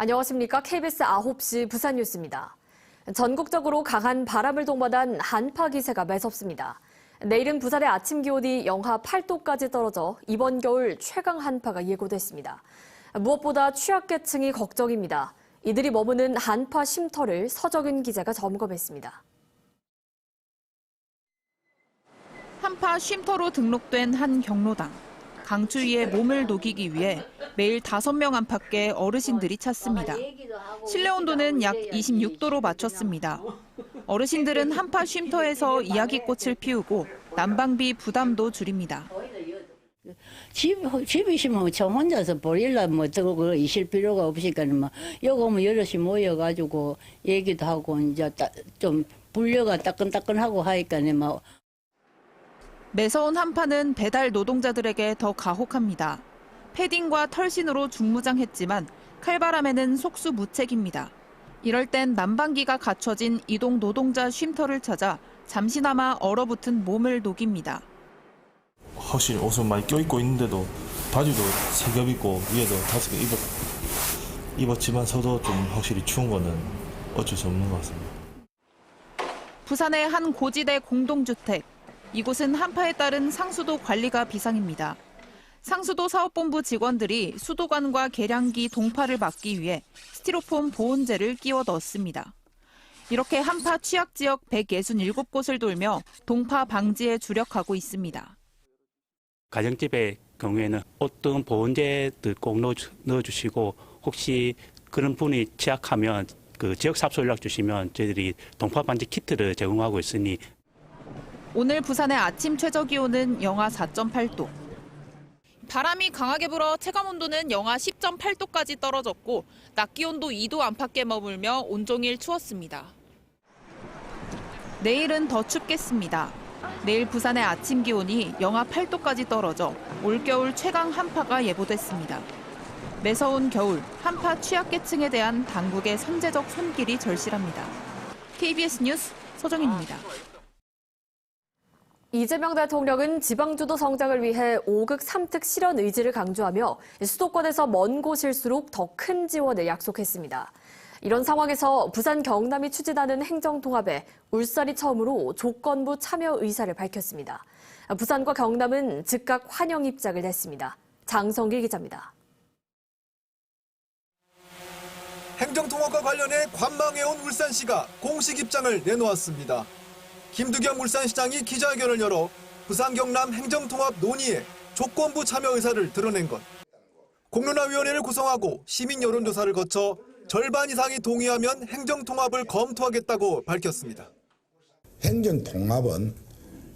안녕하십니까. KBS 9시 부산 뉴스입니다. 전국적으로 강한 바람을 동반한 한파 기세가 매섭습니다. 내일은 부산의 아침 기온이 영하 8도까지 떨어져 이번 겨울 최강 한파가 예고됐습니다. 무엇보다 취약계층이 걱정입니다. 이들이 머무는 한파 쉼터를 서정윤 기자가 점검했습니다. 한파 쉼터로 등록된 한 경로당. 강추위에 몸을 녹이기 위해 매일 5명 안팎의 어르신들이 찾습니다. 실내 온도는 약 26도로 맞췄습니다. 어르신들은 한파 쉼터에서 이야기꽃을 피우고 난방비 부담도 줄입니다. 집, 집이시면 저 혼자서 보일러 뭐 들고 있을 필요가 없으니까 뭐 여기 오면 여럿이 모여가지고 얘기도 하고 이제 따, 좀 불려가 따끈따끈하고 하니까 뭐 매서운 한파는 배달 노동자들에게 더 가혹합니다. 패딩과 털신으로 중무장했지만 칼바람에는 속수무책입니다. 이럴 땐 난방기가 갖춰진 이동 노동자 쉼터를 찾아 잠시나마 얼어붙은 몸을 녹입니다. 확실히 옷을 많이 껴입고 있는데도 바지도 세 겹 입고 위에도 다섯 개 입었, 입었지만서도 좀 확실히 추운 거는 어쩔 수 없는 것 같습니다. 부산의 한 고지대 공동주택. 이곳은 한파에 따른 상수도 관리가 비상입니다. 상수도 사업본부 직원들이 수도관과 계량기 동파를 막기 위해 스티로폼 보온재를 끼워 넣었습니다. 이렇게 한파 취약 지역 167곳을 돌며 동파 방지에 주력하고 있습니다. 가정집의 경우에는 어떤 보온재들 꼭 넣어, 넣어주시고 혹시 그런 분이 취약하면 그 지역 삽소 연락 주시면 저희들이 동파 방지 키트를 제공하고 있으니 오늘 부산의 아침 최저 기온은 영하 4.8도. 바람이 강하게 불어 체감 온도는 영하 10.8도까지 떨어졌고 낮 기온도 2도 안팎에 머물며 온종일 추웠습니다. 내일은 더 춥겠습니다. 내일 부산의 아침 기온이 영하 8도까지 떨어져 올겨울 최강 한파가 예보됐습니다. 매서운 겨울 한파 취약계층에 대한 당국의 선제적 손길이 절실합니다. KBS 뉴스 서정인입니다. 이재명 대통령은 지방주도 성장을 위해 5극 3특 실현 의지를 강조하며 수도권에서 먼 곳일수록 더 큰 지원을 약속했습니다. 이런 상황에서 부산 경남이 추진하는 행정통합에 울산이 처음으로 조건부 참여 의사를 밝혔습니다. 부산과 경남은 즉각 환영 입장을 냈습니다. 장성길 기자입니다. 행정통합과 관련해 관망해온 울산시가 공식 입장을 내놓았습니다. 김두겸 울산시장이 기자회견을 열어 부산 경남 행정통합 논의에 조건부 참여 의사를 드러낸 것. 공론화위원회를 구성하고 시민 여론조사를 거쳐 절반 이상이 동의하면 행정통합을 검토하겠다고 밝혔습니다. 행정통합은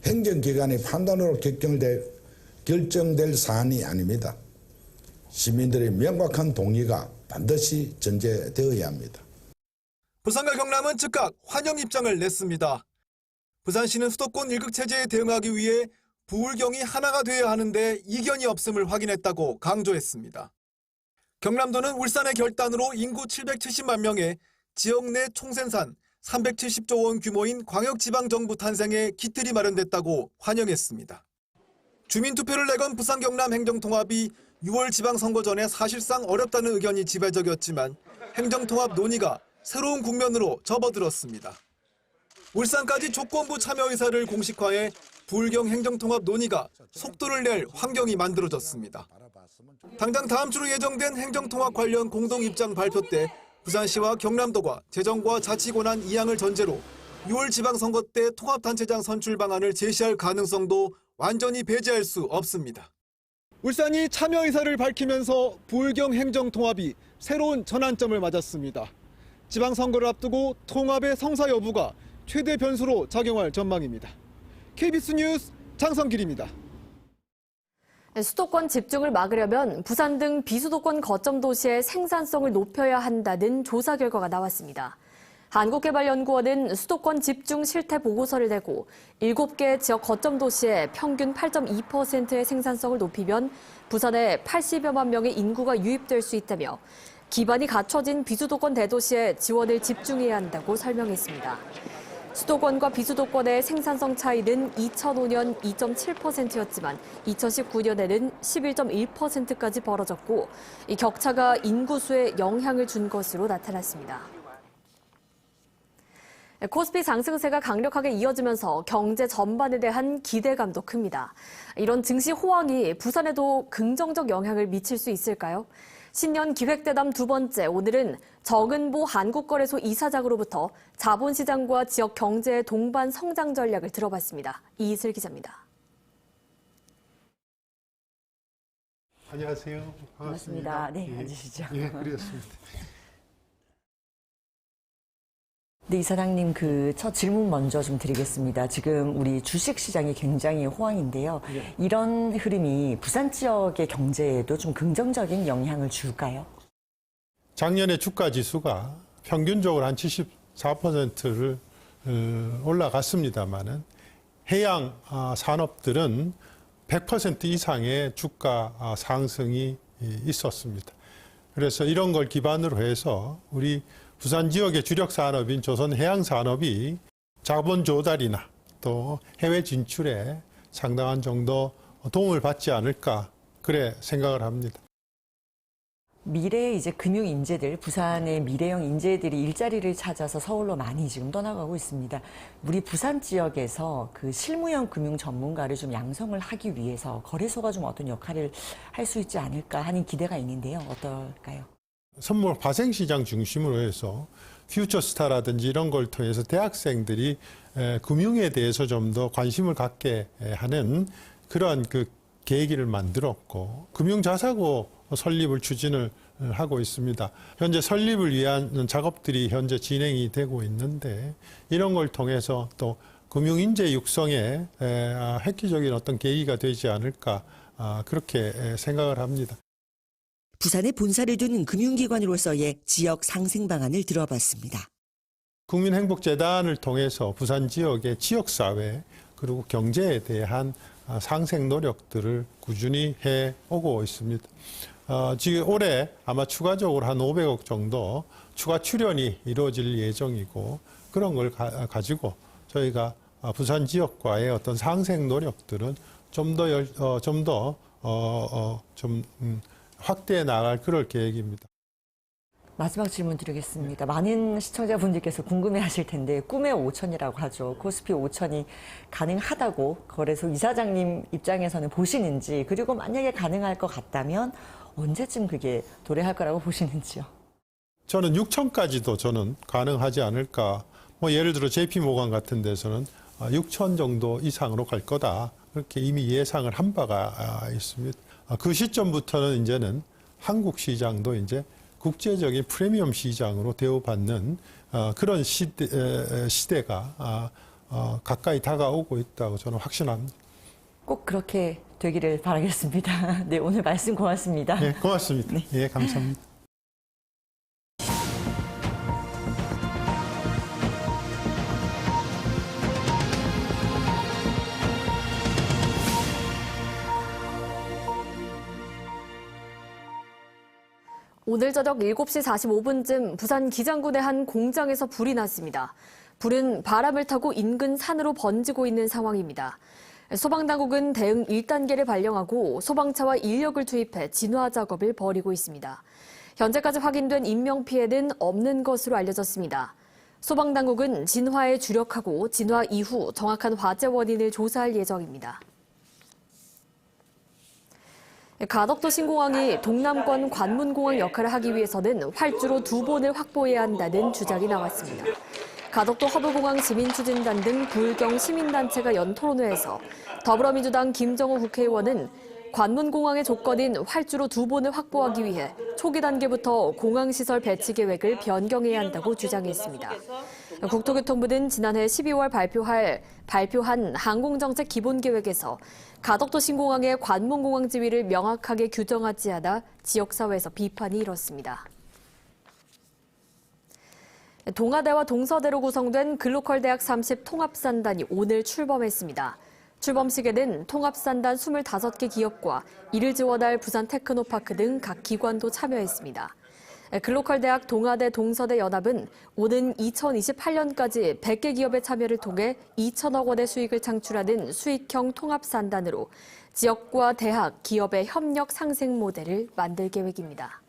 행정기관의 판단으로 결정될, 결정될 사안이 아닙니다. 시민들의 명확한 동의가 반드시 전제되어야 합니다. 부산과 경남은 즉각 환영 입장을 냈습니다. 부산시는 수도권 일극 체제에 대응하기 위해 부울경이 하나가 되어야 하는데 이견이 없음을 확인했다고 강조했습니다. 경남도는 울산의 결단으로 인구 770만 명의 지역 내 총생산 370조 원 규모인 광역지방정부 탄생에 기틀이 마련됐다고 환영했습니다. 주민투표를 내건 부산 경남 행정통합이 6월 지방선거 전에 사실상 어렵다는 의견이 지배적이었지만 행정통합 논의가 새로운 국면으로 접어들었습니다. 울산까지 조건부 참여 의사를 공식화해 불경 행정통합 논의가 속도를 낼 환경이 만들어졌습니다. 당장 다음 주로 예정된 행정통합 관련 공동 입장 발표 때 부산시와 경남도가 재정과 자치권한 이양을 전제로 6월 지방선거 때 통합단체장 선출 방안을 제시할 가능성도 완전히 배제할 수 없습니다. 울산이 참여 의사를 밝히면서 불경 행정통합이 새로운 전환점을 맞았습니다. 지방선거를 앞두고 통합의 성사 여부가 최대 변수로 작용할 전망입니다. KBS 뉴스 장성길입니다. 수도권 집중을 막으려면 부산 등 비수도권 거점 도시의 생산성을 높여야 한다는 조사 결과가 나왔습니다. 한국개발연구원은 수도권 집중 실태 보고서를 내고 7개 지역 거점 도시의 평균 8.2%의 생산성을 높이면 부산에 80여만 명의 인구가 유입될 수 있다며 기반이 갖춰진 비수도권 대도시에 지원을 집중해야 한다고 설명했습니다. 수도권과 비수도권의 생산성 차이는 2005년 2.7%였지만 2019년에는 11.1%까지 벌어졌고 이 격차가 인구수에 영향을 준 것으로 나타났습니다. 코스피 상승세가 강력하게 이어지면서 경제 전반에 대한 기대감도 큽니다. 이런 증시 호황이 부산에도 긍정적 영향을 미칠 수 있을까요? 신년 기획대담 두 번째 오늘은 정은보 한국거래소 이사장으로부터 자본시장과 지역 경제의 동반 성장 전략을 들어봤습니다. 이슬 기자입니다. 안녕하세요. 반갑습니다. 반갑습니다. 네, 예. 앉으시죠. 예, 그렇습니다. 네, 이사장님 그 첫 질문 먼저 좀 드리겠습니다. 지금 우리 주식 시장이 굉장히 호황인데요. 이런 흐름이 부산 지역의 경제에도 좀 긍정적인 영향을 줄까요? 작년에 주가 지수가 평균적으로 한 74%를 어, 올라갔습니다만은 해양 아, 산업들은 100% 이상의 주가 아, 상승이 예, 있었습니다. 그래서 이런 걸 기반으로 해서 우리 부산 지역의 주력 산업인 조선 해양 산업이 자본 조달이나 또 해외 진출에 상당한 정도 도움을 받지 않을까 그래 생각을 합니다. 미래의 이제 금융 인재들, 부산의 미래형 인재들이 일자리를 찾아서 서울로 많이 지금 떠나가고 있습니다. 우리 부산 지역에서 그 실무형 금융 전문가를 좀 양성을 하기 위해서 거래소가 좀 어떤 역할을 할 수 있지 않을까 하는 기대가 있는데요. 어떨까요? 선물 파생 시장 중심으로 해서 퓨처스타라든지 이런 걸 통해서 대학생들이 에, 금융에 대해서 좀 더 관심을 갖게 에, 하는 그러한 그 계기를 만들었고 금융자사고 설립을 추진을 어, 하고 있습니다. 현재 설립을 위한 작업들이 현재 진행이 되고 있는데 이런 걸 통해서 또 금융인재 육성에 에, 아, 획기적인 어떤 계기가 되지 않을까 아, 그렇게 에, 생각을 합니다. 부산에 본사를 둔 금융기관으로서의 지역 상생 방안을 들어봤습니다. 국민행복재단을 통해서 부산 지역의 지역사회 그리고 경제에 대한 아, 상생 노력들을 꾸준히 해 오고 있습니다. 어, 지금 올해 아마 추가적으로 한 500억 정도 추가 출연이 이루어질 예정이고 그런 걸 가, 가지고 저희가 아, 부산 지역과의 어떤 상생 노력들은 좀 더, 열- 어, 어, 어, 좀, 음, 확대해 나갈 그럴 계획입니다. 마지막 질문 드리겠습니다. 많은 시청자분들께서 궁금해 하실 텐데, 꿈의 5천이라고 하죠. 코스피 5천이 가능하다고 거래소 이사장님 입장에서는 보시는지, 그리고 만약에 가능할 것 같다면 언제쯤 그게 도래할 거라고 보시는지요? 저는 6천까지도 저는 가능하지 않을까. 뭐 예를 들어 JP 모간 같은 데서는 6천 정도 이상으로 갈 거다. 그렇게 이미 예상을 한 바가 아, 있습니다. 아, 그 시점부터는 이제는 한국 시장도 이제 국제적인 프리미엄 시장으로 대우받는 어, 그런 시대, 시대가 아, 어, 가까이 다가오고 있다고 저는 확신합니다. 꼭 그렇게 되기를 바라겠습니다. 네, 오늘 말씀 고맙습니다. 예, 고맙습니다. 예, 감사합니다. 오늘 저녁 7시 45분쯤 부산 기장군의 한 공장에서 불이 났습니다. 불은 바람을 타고 인근 산으로 번지고 있는 상황입니다. 소방당국은 대응 1단계를 발령하고 소방차와 인력을 투입해 진화 작업을 벌이고 있습니다. 현재까지 확인된 인명피해는 없는 것으로 알려졌습니다. 소방당국은 진화에 주력하고 진화 이후 정확한 화재 원인을 조사할 예정입니다. 가덕도 신공항이 동남권 관문공항 역할을 하기 위해서는 활주로 두 번을 확보해야 한다는 주장이 나왔습니다. 가덕도 허브공항 시민추진단 등 불경 시민단체가 연 토론회에서 더불어민주당 김정우 국회의원은 관문공항의 조건인 활주로 두 번을 확보하기 위해 초기 단계부터 공항시설 배치 계획을 변경해야 한다고 주장했습니다. 국토교통부는 지난해 12월 발표할, 발표한 항공정책 기본계획에서 가덕도 신공항의 관문공항 지위를 명확하게 규정하지 않아 지역사회에서 비판이 일었습니다. 동아대와 동서대로 구성된 글로컬 대학 30 통합산단이 오늘 출범했습니다. 출범식에는 통합산단 25개 기업과 이를 지원할 부산 테크노파크 등 각 기관도 참여했습니다. 글로컬 대학 동아대 동서대 연합은 오는 2028년까지 100개 기업의 참여를 통해 2천억 원의 수익을 창출하는 수익형 통합산단으로 지역과 대학, 기업의 협력 상생 모델을 만들 계획입니다.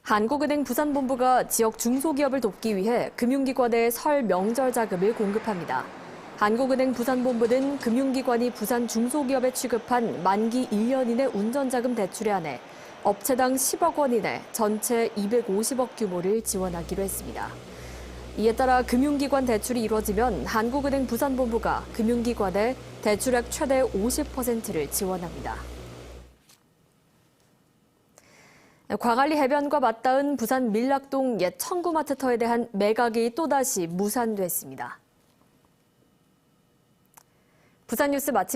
한국은행 부산본부가 지역 중소기업을 돕기 위해 금융기관에 설 명절 자금을 공급합니다. 한국은행 부산본부는 금융기관이 부산 중소기업에 취급한 만기 1년 이내 운전자금 대출에 한해 업체당 10억 원 이내 전체 250억 규모를 지원하기로 했습니다. 이에 따라 금융기관 대출이 이뤄지면 한국은행 부산본부가 금융기관에 대출액 최대 50%를 지원합니다. 광안리 해변과 맞닿은 부산 밀락동 옛 청구마트 터에 대한 매각이 또다시 무산됐습니다. 부산 뉴스 마칩니다.